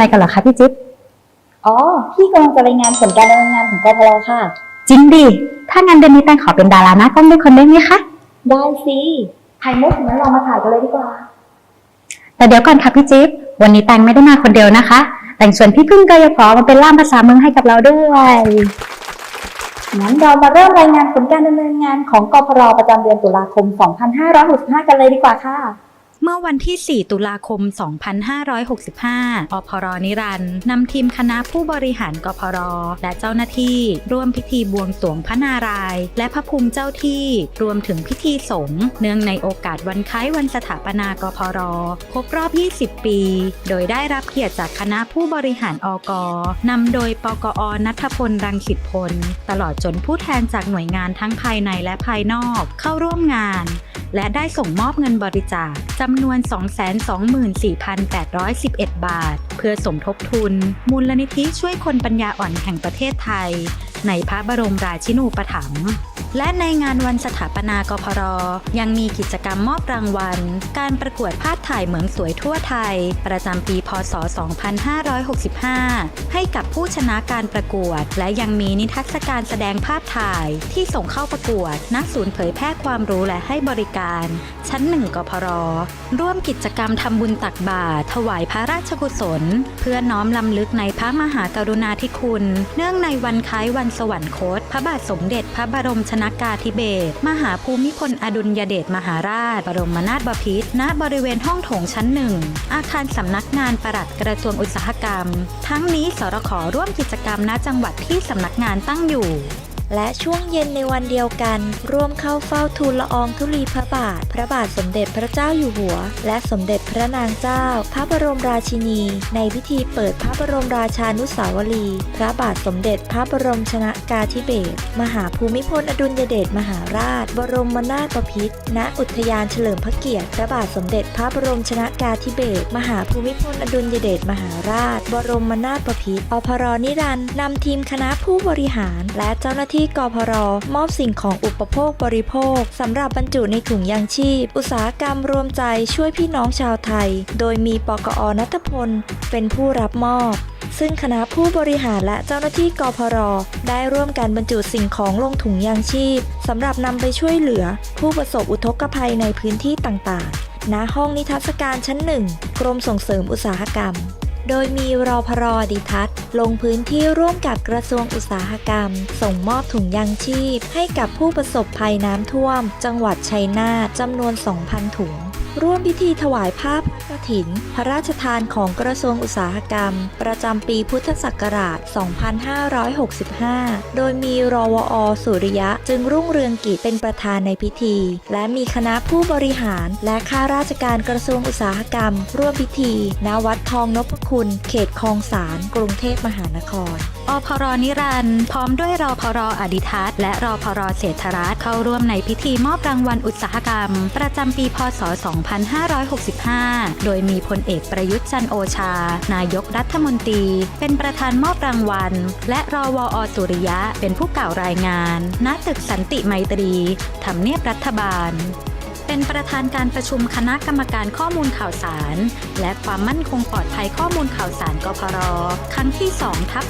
อะไรกันเหรอคะพี่จิ๊บ อ๋อ พี่กำลังจะรายงานผลการดำเนินงานของกพลค่ะ จริงดิ ถ้างานเดือนนี้แตงขอเป็นดาราหน้ากล้องด้วยคนได้ไหมคะ ได้สิไข่มุกงั้นเรามาถ่ายกันเลยดีกว่า แต่เดี๋ยวก่อนค่ะพี่จิ๊บ วันนี้แตงไม่ได้มาคนเดียวนะคะ แต่งชวนพี่พึ่งกายพอมาเป็นล่ามภาษาเมืองให้กับเราด้วยงั้นเรามาเริ่มรายงานผลการดำเนินงานของกพลประจำเดือนตุลาคม 2565 กันเลยดีกว่าค่ะ เมื่อวันที่ 4 ตุลาคม 2565 อพรนิรันด์นำทีมคณะผู้บริหารกพร และเจ้าหน้าที่ ร่วมพิธีบวงสรวงพระนารายณ์และพระภูมิเจ้าที่รวมถึงพิธีสงฆ์เนื่องในโอกาสวันคล้ายวันสถาปนากพร ครบรอบ 20 ปี โดยได้รับเกียรติจากคณะผู้บริหารอกนำโดยปกอนัทพลรังสิตพล ตลอดจนผู้แทนจากหน่วยงานทั้งภายในและภายนอกเข้าร่วมงาน และได้ส่งมอบเงินบริจาคจำำนวน 224,811 บาท เพื่อสมทบทุน มูลนิธิช่วยคนปัญญาอ่อนแห่งประเทศไทย ในพระบรมราชินูปถัมภ์และในงานวันสถาปนากพร ยังมีกิจกรรมมอบรางวัล การประกวดภาพถ่ายเหมืองสวยทั่วไทย ประจำปีพศ 2565 ให้กับผู้ชนะการประกวด และยังมีนิทรรศการแสดงภาพถ่ายที่ส่งเข้าประกวดณศูนย์เผยแพร่ความรู้และให้บริการ ชั้นหนึ่งกพร ร่วมกิจกรรมทำบุญตักบาตรถวายพระราชกุศล เพื่อน้อมลำลึกในพระมหากรุณาธิคุณ เนื่องในวันคล้ายวันสวรรคต พระบาทสมเด็จพระบรมชนากาธิเบศรมหาภูมิพลอดุลยเดชมหาราช บรมนาถบพิตรณบริเวณห้องโถงชั้นหนึ่ง อาคารสำนักงานปลัดกระทรวงอุตสาหกรรม ทั้งนี้สรขร่วมกิจกรรมณจังหวัดที่สำนักงานตั้งอยู่ และช่วงเย็นในวันเดียวกัน ร่วมเข้าเฝ้าทูลละอองธุลีพระบาท พระบาทสมเด็จพระเจ้าอยู่หัว และสมเด็จพระนางเจ้า พระบรมราชินี ในพิธีเปิดพระบรมราชานุสาวรีย์พระบาทสมเด็จพระบรมชนากาธิเบศรมหา ภูมิพลอดุลยเดชมหาราช บรมนาถบพิตรณอุทยานเฉลิมพระเกียรติพระบาทสมเด็จพระบรมชนากาธิเบศรมหาภูมิพลอดุลยเดชมหาราช บรมนาถบพิตรอพรนิรันดร์นำทีมคณะผู้บริหาร และเจ้าหน้าที่กพรมอบสิ่งของอุปโภคบริโภคสำหรับบรรจุในถุงยางชีพ อุตสาหกรรมรวมใจช่วยพี่น้องชาวไทย โดยมีปกอนัทพลเป็นผู้รับมอบ ซึ่งคณะผู้บริหารและเจ้าหน้าที่กพร ได้ร่วมกันบรรจุสิ่งของลงถุงยางชีพสำหรับนำไปช่วยเหลือ ผู้ประสบอุทกภัยในพื้นที่ต่างๆ ณ ห้องนิทรรศการชั้นหนึ่งกรมส่งเสริมอุตสาหกรรม โดยมีรอพรอดิทัศน์ ลงพื้นที่ร่วมกับกระทรวงอุตสาหกรรม ส่งมอบถุงยางชีพ ให้กับผู้ประสบภัยน้ำท่วม จังหวัดชัยนาทจำนวน 2,000 ถุง ร่วมพิธีถวายภาพกฐิน พระราชทานของกระทรวงอุตสาหกรรม ประจำปีพุทธศักราช 2565 โดยมีรวอ สุริยะ จึงรุ่งเรืองกิจเป็นประธานในพิธี และมีคณะผู้บริหาร และข้าราชการกระทรวงอุตสาหกรรม ร่วมพิธี ณ วัดทองนพคุณ เขตคลองสาร กรุงเทพมหานคร อพรนิรันด์พร้อมด้วยรอพรอดิทัศและรอพรเศรษฐรัตน์เข้าร่วมในพิธีมอบรางวัลอุตสาหกรรม ประจำปีพศ 2565 โดยมีพลเอกประยุทธ์จันโอชา นายกรัฐมนตรี เป็นประธานมอบรางวัล และรอวอสุริยะเป็นผู้กล่าวรายงาน ณตึกสันติไมตรีทำเนียบรัฐบาล เป็นประธานการประชุมคณะกรรมการข้อมูลข่าวสาร และความมั่นคงปลอดภัยข้อมูลข่าวสารกพรครั้งที่2ทับ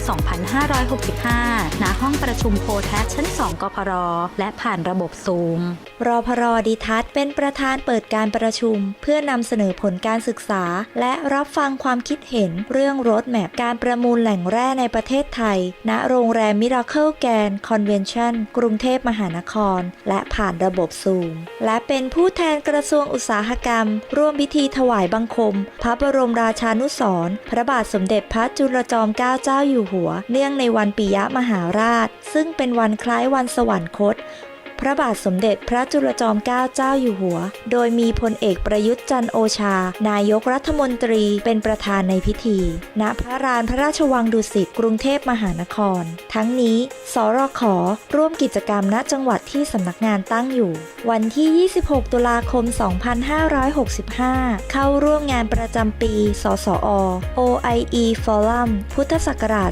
2565 ณ ห้องประชุมโพแทสชั้น 2กพรและผ่านระบบซูม รอพรดิทัศน์เป็นประธานเปิดการประชุม เพื่อนำเสนอผลการศึกษา และรับฟังความคิดเห็นเรื่องรถแมพการประมูลแหล่งแร่ในประเทศไทย ณ โรงแรมมิราเคิลแกนคอนเวนชั่นกรุงเทพมหานคร และผ่านระบบซูม และเป็นผู้แทนกระทรวงอุตสาหกรรม ร่วมพิธีถวายบังคม พระบรมราชานุสรพระบาทสมเด็จพระจุลจอมเกล้าเจ้าอยู่หัว เนื่องในวันปิยมหาราช ซึ่งเป็นวันคล้ายวันสวรรคต พระบาทสมเด็จพระจุลจอมเกล้าเจ้าอยู่หัว โดยมีพลเอกประยุทธ์จันโอชา นายกรัฐมนตรีเป็นประธานในพิธี ณ พระลานพระราชวังดุสิต กรุงเทพมหานคร ทั้งนี้ สรขอร่วมกิจกรรมณจังหวัดที่สำนักงานตั้งอยู่ วันที่ 26 ตุลาคม 2565 เข้าร่วมงานประจำปี สสอ OIE Forum พุทธศักราช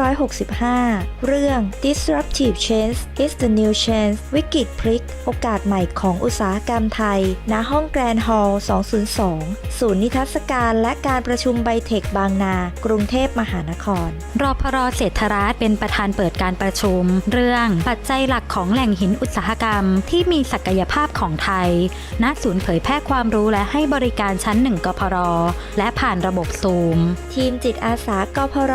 2565 เรื่อง Disruptive Change is the New Change วิกฤตพลิก โอกาสใหม่ของอุตสาหกรรมไทย ณ ห้องแกรนด์ฮอลล์ 202 ศูนย์นิทรรศการและการประชุมไบเทคบางนา กรุงเทพมหานคร รอพรเศรษฐรัตน์เป็นประธานเปิดการประชุม เรื่องปัจจัยหลักของแหล่งหินอุตสาหกรรม ที่มีศักยภาพของไทย ณ ศูนย์เผยแพร่ความรู้และให้บริการชั้น 1 กพร และผ่านระบบซูม ทีมจิตอาสากพร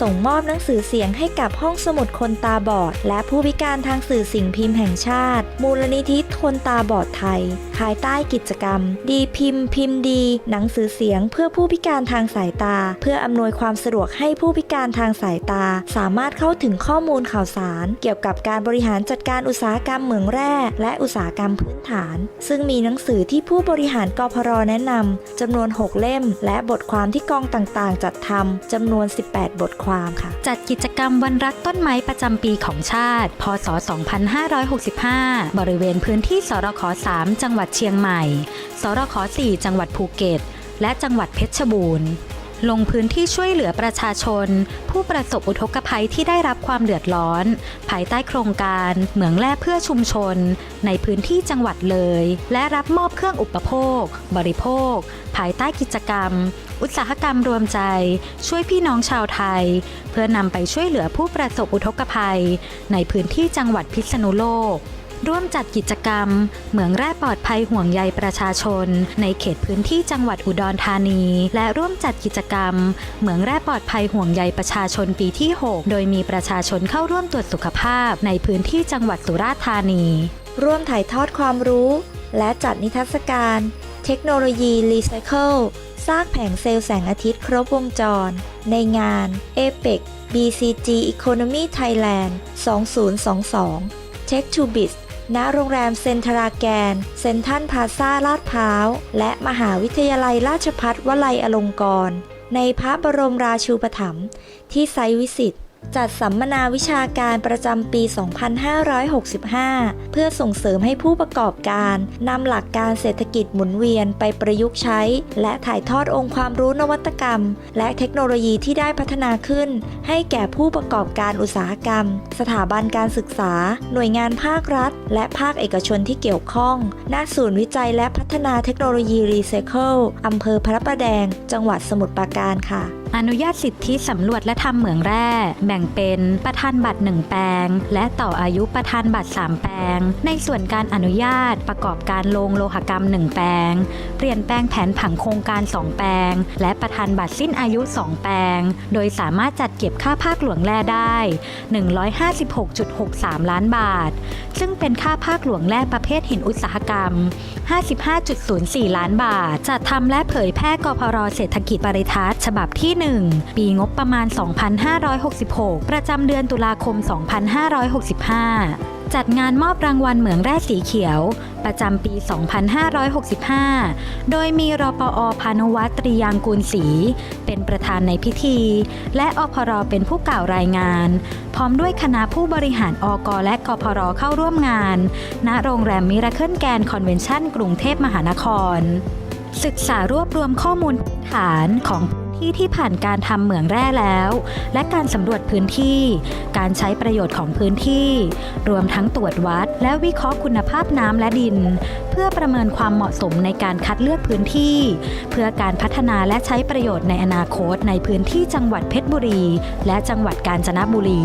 ส่งมอบหนังสือเสียงให้กับห้องสมุดคนตาบอด และผู้พิการทางสื่อสิ่งพิมพ์แห่งชาติ มูลนิธิคนตาบอดไทย ภายใต้กิจกรรม ดีพิมพ์ พิมพ์ดี หนังสือเสียงเพื่อผู้พิการทางสายตา เพื่ออำนวยความสะดวกให้ผู้พิการทางสายตา สามารถเข้าถึงข้อมูลข่าวสาร เกี่ยวกับการบริหารจัดการอุตสาหกรรมเหมืองแร่ และอุตสาหกรรมพื้นฐาน ซึ่งมีหนังสือที่ผู้บริหารกพรแนะนำจำนวน 6 เล่ม และบทความที่กองต่างๆ จัดทำจำนวน 18 บทความค่ะ จัดกิจกรรมวันรักต้นไม้ประจำปีของชาติ พศ2565 บริเวณพื้นที่สรข3จังหวัดเชียงใหม่ สรข4จังหวัดภูเก็ต และจังหวัดเพชรบูรณ์ ลงพื้นที่ช่วยเหลือประชาชน ผู้ประสบอุทกภัยที่ได้รับความเดือดร้อน ภายใต้โครงการเหมืองแร่เพื่อชุมชน ในพื้นที่จังหวัดเลย และรับมอบเครื่องอุปโภค บริโภค ภายใต้กิจกรรม อุตสาหกรรมรวมใจ ช่วยพี่น้องชาวไทย เพื่อนำไปช่วยเหลือผู้ประสบอุทกภัย ในพื้นที่จังหวัดพิษณุโลก ร่วมจัดกิจกรรม เหมืองแร่ปลอดภัยห่วงใยประชาชน ในเขตพื้นที่จังหวัดอุดรธานี และร่วมจัดกิจกรรม เหมืองแร่ปลอดภัยห่วงใยประชาชนปีที่ 6 โดยมีประชาชนเข้าร่วมตรวจสุขภาพ ในพื้นที่จังหวัดสุราษฎร์ธานี ร่วมถ่ายทอดความรู้ และจัดนิทรรศการ ทคโนโลยีรีไซเคิลสร้างแผงเซลล์แสงอาทิตย์ครบวงจร ในงาน APEC BCG Economy Thailand 2022 Tech to Biz ณโรงแรมเซนทราแกน เซนทันพาซาลาดพร้าว และมหาวิทยาลัยราชพัฒวลัยอลงกรณ์ในพระบรมราชูปถัมภ์ที่ไซวิสิต จัดสัมมนาวิชาการประจำปี 2565 เพื่อส่งเสริมให้ผู้ประกอบการนำหลักการเศรษฐกิจหมุนเวียนไปประยุกต์ใช้ และถ่ายทอดองค์ความรู้นวัตกรรม และเทคโนโลยีที่ได้พัฒนาขึ้น ให้แก่ผู้ประกอบการอุตสาหกรรม สถาบันการศึกษา หน่วยงานภาครัฐ และภาคเอกชนที่เกี่ยวข้อง ณ ศูนย์วิจัยและพัฒนาเทคโนโลยีรีไซเคิลอำเภอพระประแดง จังหวัดสมุทรปราการค่ะ อนุญาตสิทธิสำรวจและทำเหมืองแร่ แบ่งเป็นประธานบัตร 1 แปลง และต่ออายุประธานบัตร 3 แปลง ในส่วนการอนุญาตประกอบการโรงโลหกรรม 1 แปลง เปลี่ยนแปลงแผนผังโครงการ 2 แปลง และประธานบัตรสิ้นอายุ 2 แปลง โดยสามารถจัดเก็บค่าภาคหลวงแร่ได้ 156.63 ล้านบาท ซึ่งเป็นค่าภาคหลวงแร่ประเภทหินอุตสาหกรรม 55.04 ล้านบาทจัดทำและเผยแพร่กพรเศรษฐกิจปริทัศน์ฉบับที่1 ปีงบประมาณ 2566 ประจำเดือนตุลาคม 2565จัดงานมอบรางวัลเหมืองแร่สีเขียว ประจำปี 2565 โดยมีรปอพานุวัตรตรียางกูลศรีเป็นประธานในพิธี และอพรเป็นผู้กล่าวรายงาน พร้อมด้วยคณะผู้บริหารอกและกพรเข้าร่วมงาน ณ โรงแรมมิราเคิลแกนคอนเวนชั่นกรุงเทพมหานคร ศึกษารวบรวมข้อมูลพื้นฐานของ ที่ที่ผ่านการทำเหมืองแร่แล้ว และการสำรวจพื้นที่ การใช้ประโยชน์ของพื้นที่ รวมทั้งตรวจวัด และวิเคราะห์คุณภาพน้ำและดิน เพื่อประเมินความเหมาะสมในการคัดเลือกพื้นที่ เพื่อการพัฒนาและใช้ประโยชน์ในอนาคตในพื้นที่จังหวัดเพชรบุรี และจังหวัดกาญจนบุรี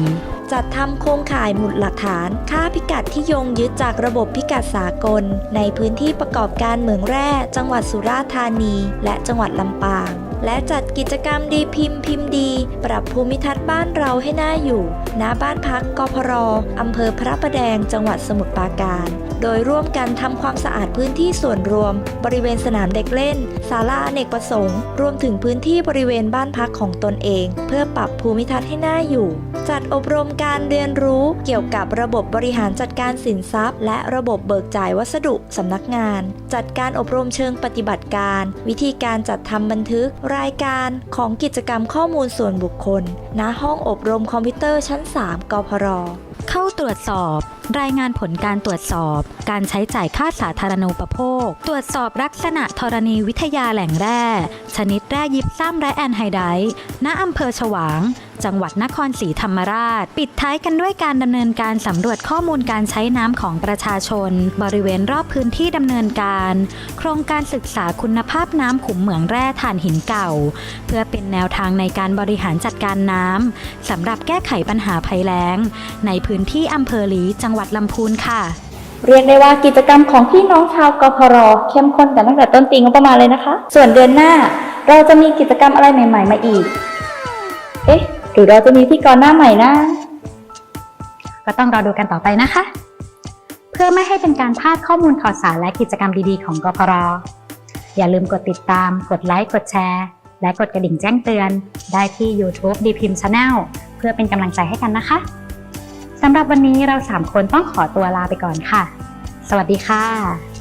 จัดทำโครงข่ายหมุดหลักฐาน ค่าพิกัดที่ยงยึดจากระบบพิกัดสากล ในพื้นที่ประกอบการเหมืองแร่ จังหวัดสุราษฎร์ธานี และจังหวัดลำปาง และจัดกิจกรรมดีพิมพ์พิมพ์ดี ปรับภูมิทัศน์บ้านเราให้น่าอยู่ ณ บ้านพักกพรอำเภอพระประแดง จังหวัดสมุทรปราการ โดยร่วมกันทำความสะอาดพื้นที่ส่วนรวม บริเวณสนามเด็กเล่น ศาลาอเนกประสงค์ รวมถึงพื้นที่บริเวณบ้านพักของตนเอง เพื่อปรับภูมิทัศน์ให้น่าอยู่ จัดอบรมการเรียนรู้เกี่ยวกับระบบบริหารจัดการสินทรัพย์ และระบบเบิกจ่ายวัสดุสำนักงาน จัดการอบรมเชิงปฏิบัติการ วิธีการจัดทำบันทึกรายการของกิจกรรมข้อมูลส่วนบุคคล ณ ห้องอบรมคอมพิวเตอร์ชั้น 3 กพร เข้าตรวจสอบ รายงานผลการตรวจสอบ การใช้จ่ายค่าสาธารณูปโภค ตรวจสอบลักษณะธรณีวิทยาแหล่งแร่ ชนิดแร่ยิบซ้ำและแอนไฮไดต์ณอำเภอฉวาง จังหวัดนครศรีธรรมราช ปิดท้ายกันด้วยการดำเนินการสำรวจข้อมูลการใช้น้ำของประชาชน บริเวณรอบพื้นที่ดำเนินการ โครงการศึกษาคุณภาพน้ำขุมเหมืองแร่ถ่านหินเก่า เพื่อเป็นแนวทางในการบริหารจัดการน้ำสำหรับแก้ไขปัญหาภัยแล้ง ในพื้นที่อำเภอหลีจังหวัดลำพูนค่ะเรียกได้ว่ากิจกรรมของพี่น้องชาวกพรเข้มข้นกันตั้งแต่ต้นปีงบประมาณเลยนะคะ ส่วนเดือนหน้า เราจะมีกิจกรรมอะไรใหม่ ๆ มาอีก เอ๊ะ หรือเราจะมีพี่กรหน้าใหม่นะ ก็ต้องรอดูกันต่อไปนะคะ เพื่อไม่ให้เป็นการพลาดข้อมูลข่าวสารและกิจกรรมดีๆของกพรอย่าลืมกดติดตาม กดไลค์ กดแชร์ และกดกระดิ่งแจ้งเตือน ได้ที่ YouTube d p i m Channel เพื่อเป็นกำลังใจให้กันนะคะสำหรับวันนี้เรา 3 คนต้องขอตัวลาไปก่อนค่ะ สวัสดีค่ะ